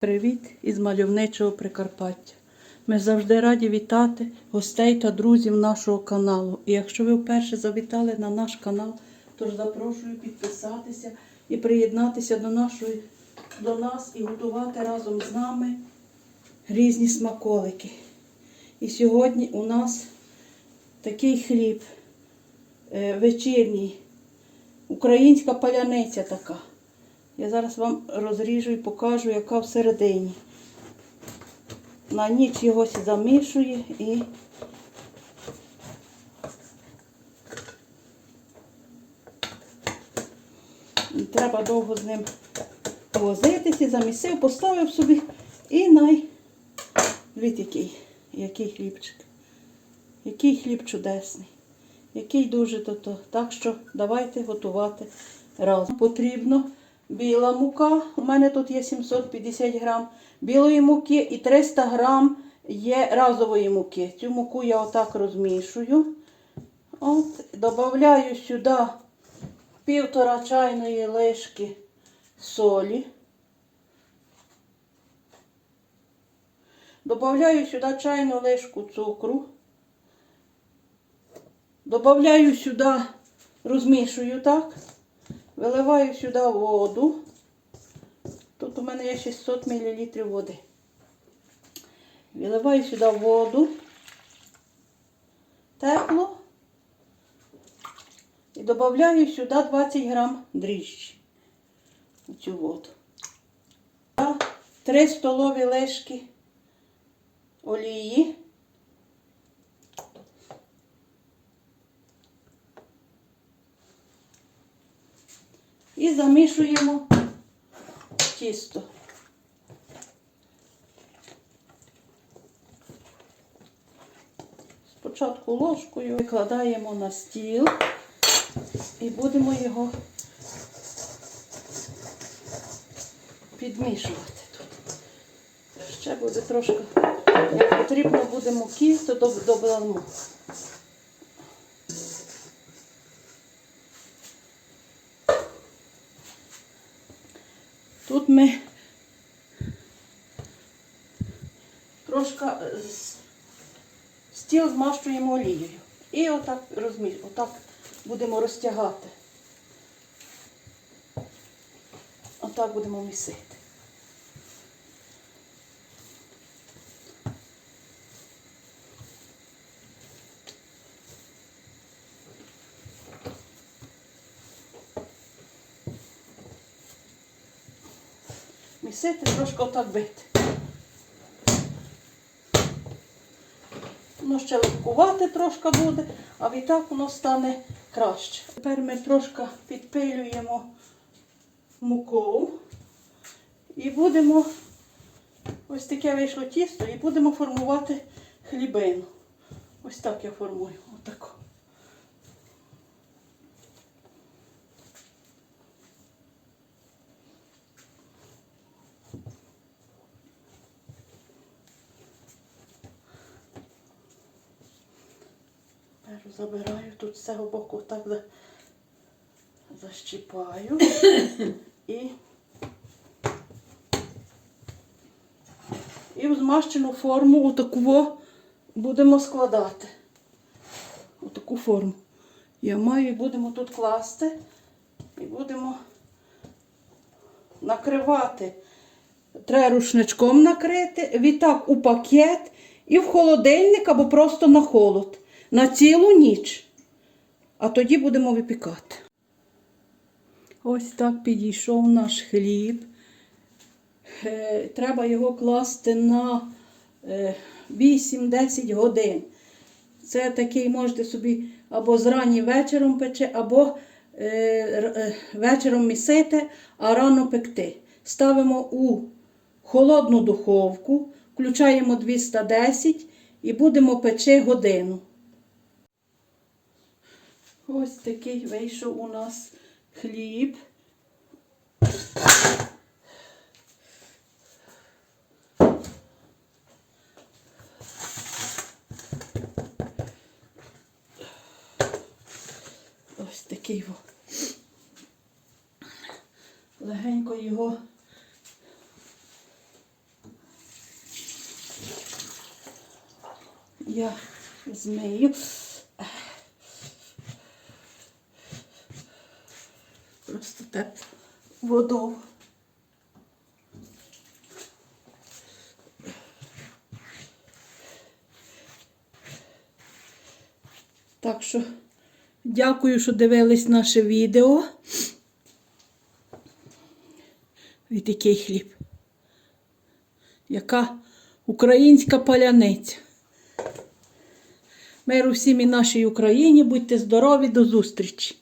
Привіт із мальовничого Прикарпаття. Ми завжди раді вітати гостей та друзів нашого каналу. І якщо ви вперше завітали на наш канал, то запрошую підписатися і приєднатися до, нашої, до нас і готувати разом з нами різні смаколики. І сьогодні у нас такий хліб е, вечірній, українська паляниця така. Я зараз вам розріжу і покажу, яка всередині. На ніч його сі замішує і треба довго з ним возитися, замісив, поставив собі і най. Дивіться, який, який хлібчик. Який хліб чудесний. Який дуже то-то. Так що давайте готувати разом. Потрібно біла мука. У мене тут є 750 грам білої муки і 300 грам є разової муки. Цю муку я отак розмішую. От, Додаю сюди півтора чайної лишки солі. Добавляю сюди чайну лишку цукру. Добавляю сюди, розмішую так. Виливаю сюди воду. Тут у мене є 600 мл води. Виливаю сюди воду. Тепло. І додаю сюди 20 грам дріжджі. У цю воду. 3 столові ложки олії. І замішуємо тісто. Спочатку ложкою викладаємо на стіл і будемо його підмішувати тут. Ще буде трошки, як потрібно буде муки, то додамо. Тут ми трошки стіл змащуємо олією. І отак розміж, отак будемо розтягати. Отак будемо місити. Місити трошки отак бити. Воно ще липкувати трошки буде, а відтак воно стане краще. Тепер ми трошки підпилюємо мукою і будемо, ось таке вийшло тісто, і будемо формувати хлібину. Ось так я формую. Отако. Тепер забираю тут з цього боку так за- защіпаю і, і в змащену форму отаку будемо складати. Отаку форму. Я маю і будемо тут класти і будемо накривати. Треба рушничком накрити, відтак у пакет і в холодильник або просто на холод. На цілу ніч. А тоді будемо випікати. Ось так підійшов наш хліб. Е, Треба його класти на е, 8-10 годин. Це такий можете собі або зрані вечором пече, або е, е, вечором місити, а рано пекти. Ставимо у холодну духовку, включаємо 210 і будемо печи годину. Ось такий вийшов у нас хліб. Ось такий во. Легенько його. Я змию. Просто так водою. Так що дякую, що дивились наше відео. Від який хліб. Яка українська паляниця. Миру всім і нашій Україні. Будьте здорові, до зустрічі!